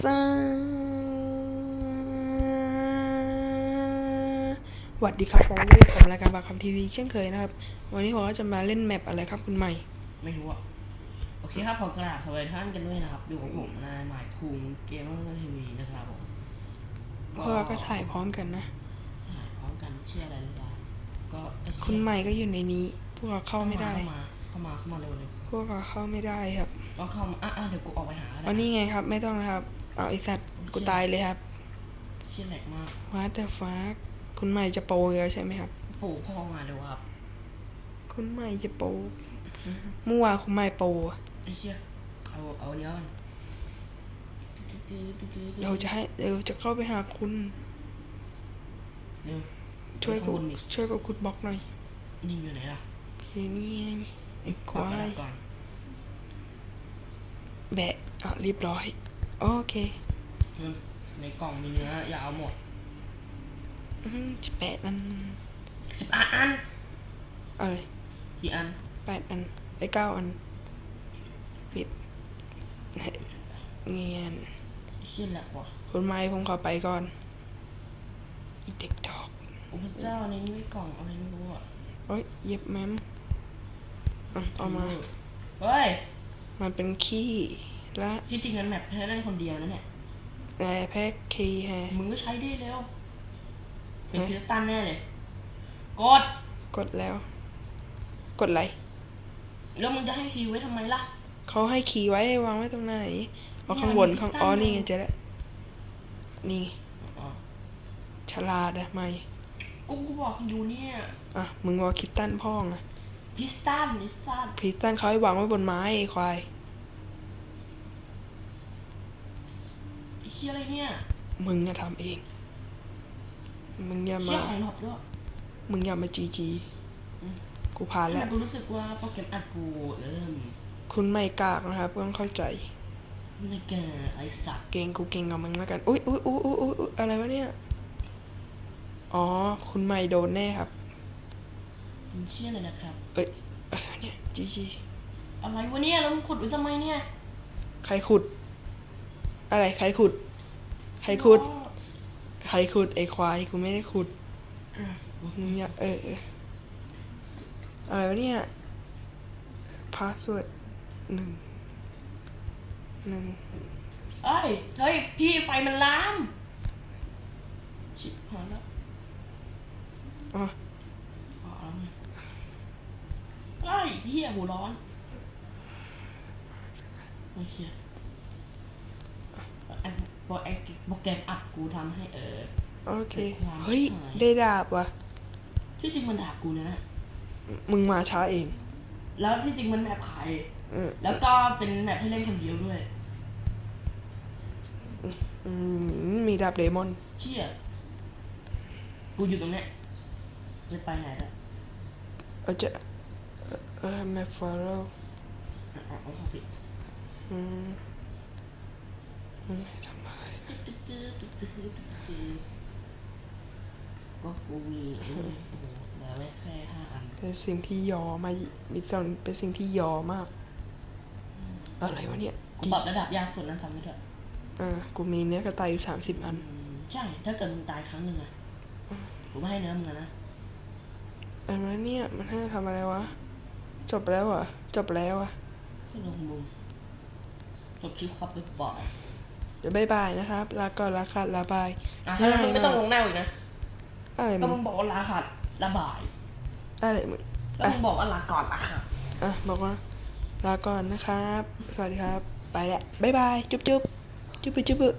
สวัสดีครับผมผมรายการบาคำทีวีเช่นเคยนะครับ วันนี้ผมก็จะมาเล่นแมปอะไรครับคุณใหม่ ไม่รู้อะ โอเคครับผมกราบสวัสดีท่านกันด้วยนะครับ อยู่กับผมนายหมายคุงเกมเมอร์ทีวีนะครับผมเพราะเราก็ถ่ายพร้อมกันนะถ่ายพร้อมกันชื่ออะไรหรือเปล่าก็ไอ้เชี่ยคุณใหม่ก็อยู่ในนี้ พวกเราเข้าไม่ได้ เข้ามาเข้ามาเข้ามาเร็วเลย พวกเราเข้าไม่ได้ครับ ก็เข้ามาอะอะเดี๋ยวกูออกไปหาก็ได้วันนี้ไงครับ ไม่ต้องนะครับ เอาไอสัตว์กูตายเลยครับเชี่ยแหลกมากวัดเดฟ้าคุณใหม่จะโปรแล้วใช่ไหมครับปู่พ่อมาเร็วครับ คุณใหม่จะโปรเมื่อวานคุณใหม่โปรไอ้เชี่ยเอาเอาเนี้ยก่อนเราจะให้เราจะเข้าไปหาคุณเร็วช่วยข้ากูงบนอีกช่วยกูขุดบล็อกหน่อยนี่อยู่ไหนล่ะนี่นี่ไงไอ้คปักวากระยดาษก่อนแบะอะเรียบร้อย โอเคอืมในกล่องมีเนื้ออย่าเอาหมดอืมแปดอันสิบอันอันอะไรกี่อันแปดอันไอ้เก้าอันปิดเงียนเชี่ยแหลกว่ะคุณไม้ผมขอไปก่อนอีเด็กดอกโอ้พระเจ้าในนี้มีกล่องอะไรไม่รู้อะโอ้ยเย็บแมมอะเอามาเฮ้ยมันเป็นขี้ และที่จริงมันแมปแค่เล่นคนเดียวนะเนี่ยแร่แพ็กคีแฮมึงก็ใช้ได้เร็ว เป็นเฮ้ยพิสตันแน่เลย กด กดแล้ว กดอะไร แล้วมึงจะให้คีย์ไว้ทำไมล่ะ เขาให้คีย์ไว้วางไว้ตรงไหนเอาข้างบนข้างอ๋อนี่ไงเจอแล้วนี่อ๋อฉลาดอะไม่กูกูบอกอยู่เนี่ย อะ มึงว่าคิดตันพ่องอะพิสตันพิสตันพิสตันเขาให้วางไว้บนไม้ไอ้ควาย ไอ้เชี่ยอะไรเนี่ยมึงอย่าทำเอง มึงอย่าเชี่มายของหลบด้วยมึงอย่ามาจีจีอืมกูผ่านทำไมแล้วกูรู้สึกว่าโปรแกรมอัดกูเริ่มคุณไม่กากนะครับต้องเข้าใจไม่แกไอสัตว์เก่งกูเก่งกับมึงแล้วกัน อุ้ยอุ้ยอุ้ยอุ้ยอุ๊ยอุ๊ยอะไรวะเนี่ย อ๋อ คุณไม่โดนแน่ครับ มันเชี่ยเลยนะครับ เอ้ยอะไรวะเนี่ยจีจีอะไรวะเนี่ยแล้วมึงขุดไว้ทำไมเนี่ย ใครขุด อะไรใครขุด ใครขุด ใครขุดไอ้ควายกูไม่ได้ขุดอ๋อมึงอย่าเออเอออะไรวะเนี่ยพาสเวิร์ดหนึ่งหนึ่งเอ้ยเฮ้ย พี่ไฟมันลาม ชิบหายแล้วอ๋ออ๋อแล้วไงเอ้ยเฮียหูร้อนโอเคไอ้โป รแอคโปรแกรมอัดกูทำให้เออ โอเคเป็นความเฮ้ยชิบหายได้ดาบว่ะ ที่จริงมันด่ากูเนี่ยนะ มึงมาช้าเอง แล้วที่จริงมันแมปขาย เออแล้วก็เป็นแมปให้เล่นคนเดียวด้วย อืมมีดาบเลมอน เชี่ย กูอยู่ตรงเนี้ยจะไปไหนละเอาจะเอ่อเออแมฟฟาโรเอาเอาเอาเข้าไปอืมอืมทำอะไร ก็กูมีไอ้นี่โอ้โหเหลือไว้แค่ห้าอันเป็นสิ่งที่ยอมามีตอนเป็นสิ่งที่ยอมาก อะไรวะเนี่ยกูปรับระดับยากสุดนั้นทำไม่ได้อ่ากูมีเนื้อกระต่ายอยู่สามสิบอันอืมใช่ ถ้าเกิดมึงตายครั้งหนึ่งอะกูไม่ให้เนื้อมึงอะนะอะไรวะเนี่ยมันให้ทำอะไรวะ จบแล้วเหรอะ จบแล้วอะก็ลงมึงจบคลิปครับไปปล่อย เดี๋ยวบายบายนะครับ ลาก่อนลาขาดลาบายอะถ้ามึงไม่ต้องลงหน้าอีกนะอะไรก็มึมึงงบอกว่าลาขาดระบาย อะไรมึงก็มึงบอกว่าลาก่อนลาขาด อะบอกว่า ลาก่อนนะครับ สวัสดีครับ ไปแล้วบายบาย จุ๊บจุ๊บจุ๊บจุ๊บ